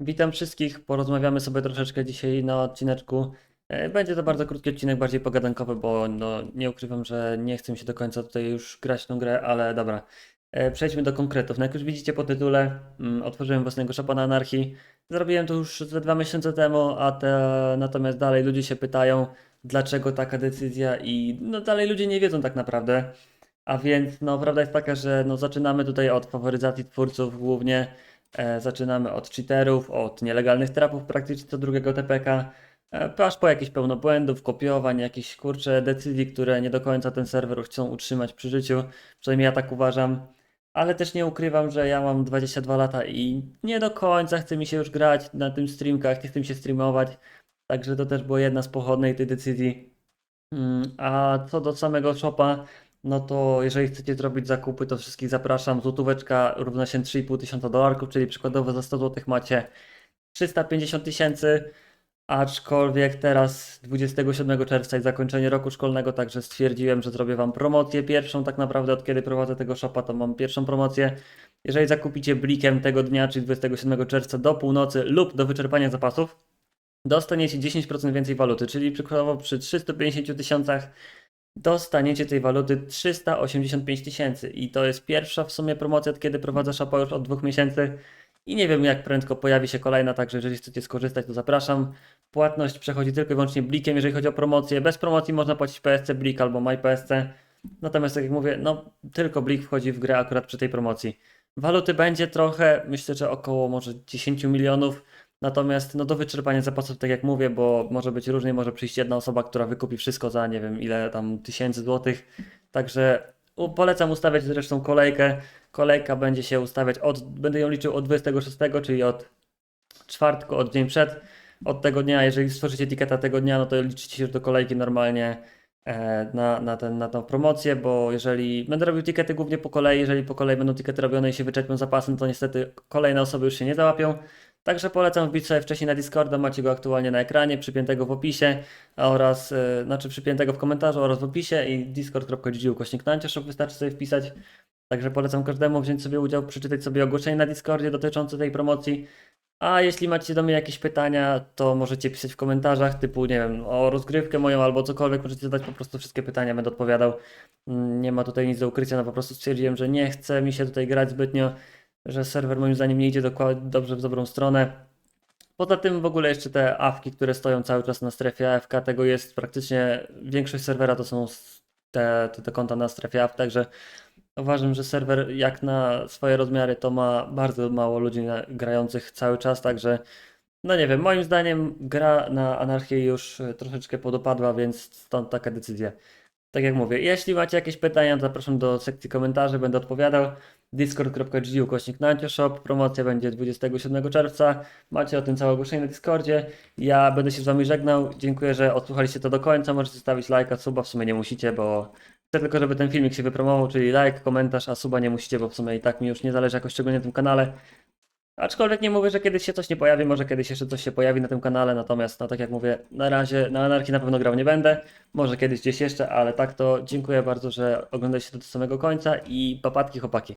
Witam wszystkich. Porozmawiamy sobie troszeczkę dzisiaj na odcineczku. E, Będzie to bardzo krótki odcinek, bardziej pogadankowy, bo no, nie ukrywam, że nie chcę się do końca tutaj już grać tą grę, ale dobra. E, Przejdźmy do konkretów. No jak już widzicie po tytule, mm, otworzyłem własnego shopa na anarchii. Zrobiłem to już ze dwa miesiące temu, a te, natomiast dalej ludzie się pytają, dlaczego taka decyzja i no dalej ludzie nie wiedzą tak naprawdę. A więc no prawda jest taka, że no zaczynamy tutaj od faworyzacji twórców głównie. E, zaczynamy od cheaterów, od nielegalnych trapów praktycznie do drugiego TPK, e, aż po jakieś pełno błędów, kopiowań, jakichś kurcze decyzji, które nie do końca ten serwer chcą utrzymać przy życiu. Przynajmniej ja tak uważam. Ale też nie ukrywam, że ja mam 22 lata i nie do końca chce mi się już grać na tym streamkach, nie chce mi się streamować. Także to też była jedna z pochodnej tej decyzji. Mm, A co do samego shopa, no to jeżeli chcecie zrobić zakupy, to wszystkich zapraszam. Złotóweczka równa się 3,5 tysiąca dolarków, czyli przykładowo za 100 zł macie 350 tysięcy, aczkolwiek teraz 27 czerwca jest zakończenie roku szkolnego, także stwierdziłem, że zrobię Wam promocję pierwszą tak naprawdę od kiedy prowadzę tego shopa, to mam pierwszą promocję. Jeżeli zakupicie blikiem tego dnia, czyli 27 czerwca do północy lub do wyczerpania zapasów, dostaniecie 10% więcej waluty, czyli przykładowo przy 350 tysiącach dostaniecie tej waluty 385 tysięcy i to jest pierwsza w sumie promocja, od kiedy prowadzę shop'a już od dwóch miesięcy i nie wiem jak prędko pojawi się kolejna, także jeżeli chcecie skorzystać to zapraszam. Płatność przechodzi tylko i wyłącznie blikiem, jeżeli chodzi o promocję. Bez promocji można płacić PSC Blik albo MyPSC. Natomiast tak jak mówię, no tylko Blik wchodzi w grę akurat przy tej promocji. Waluty będzie trochę, myślę, że około może 10 milionów. Natomiast no do wyczerpania zapasów, tak jak mówię, bo może być różnie, może przyjść jedna osoba, która wykupi wszystko za nie wiem ile tam tysięcy złotych. Także polecam ustawiać zresztą kolejkę. Kolejka będzie się ustawiać od, będę ją liczył od 26, czyli od czwartku, od dzień przed. Od tego dnia, jeżeli stworzycie etykieta tego dnia, no to liczycie się do kolejki normalnie e, na, na, ten, na tą promocję, bo jeżeli będę robił tikety głównie po kolei, jeżeli po kolei będą tikety robione i się wyczerpią zapasy, no to niestety kolejne osoby już się nie załapią. Także polecam wbić sobie wcześniej na Discorda, macie go aktualnie na ekranie, przypiętego w opisie oraz, e, znaczy przypiętego w komentarzu oraz w opisie i discord.gg ukośnik wystarczy sobie wpisać. Także polecam każdemu wziąć sobie udział, przeczytać sobie ogłoszenie na Discordzie dotyczące tej promocji. A jeśli macie do mnie jakieś pytania, to możecie pisać w komentarzach, typu, nie wiem, o rozgrywkę moją albo cokolwiek, możecie zadać po prostu wszystkie pytania, będę odpowiadał. Mm, Nie ma tutaj nic do ukrycia, no po prostu stwierdziłem, że nie chce mi się tutaj grać zbytnio, że serwer moim zdaniem nie idzie dokładnie dobrze w dobrą stronę. Poza tym w ogóle jeszcze te awki, które stoją cały czas na strefie AFK, tego jest praktycznie większość serwera to są te, te, te konta na strefie AFK, także uważam, że serwer jak na swoje rozmiary to ma bardzo mało ludzi na, grających cały czas, także no nie wiem, moim zdaniem gra na anarchię już troszeczkę podopadła, więc stąd taka decyzja. Tak jak mówię, jeśli macie jakieś pytania, zapraszam do sekcji komentarzy, będę odpowiadał. discord.gg ukośnik Shop, promocja będzie 27 czerwca, macie o tym całe ogłoszenie na Discordzie. Ja będę się z Wami żegnał, dziękuję, że odsłuchaliście to do końca, możecie zostawić lajka, suba, w sumie nie musicie, bo chcę tylko, żeby ten filmik się wypromował, czyli like, komentarz, a suba nie musicie, bo w sumie i tak mi już nie zależy jakoś szczególnie na tym kanale. Aczkolwiek nie mówię, że kiedyś się coś nie pojawi, może kiedyś jeszcze coś się pojawi na tym kanale, natomiast no tak jak mówię, na razie na Anarchii na pewno grał nie będę, może kiedyś gdzieś jeszcze, ale tak to dziękuję bardzo, że oglądaliście to do samego końca i papatki chłopaki.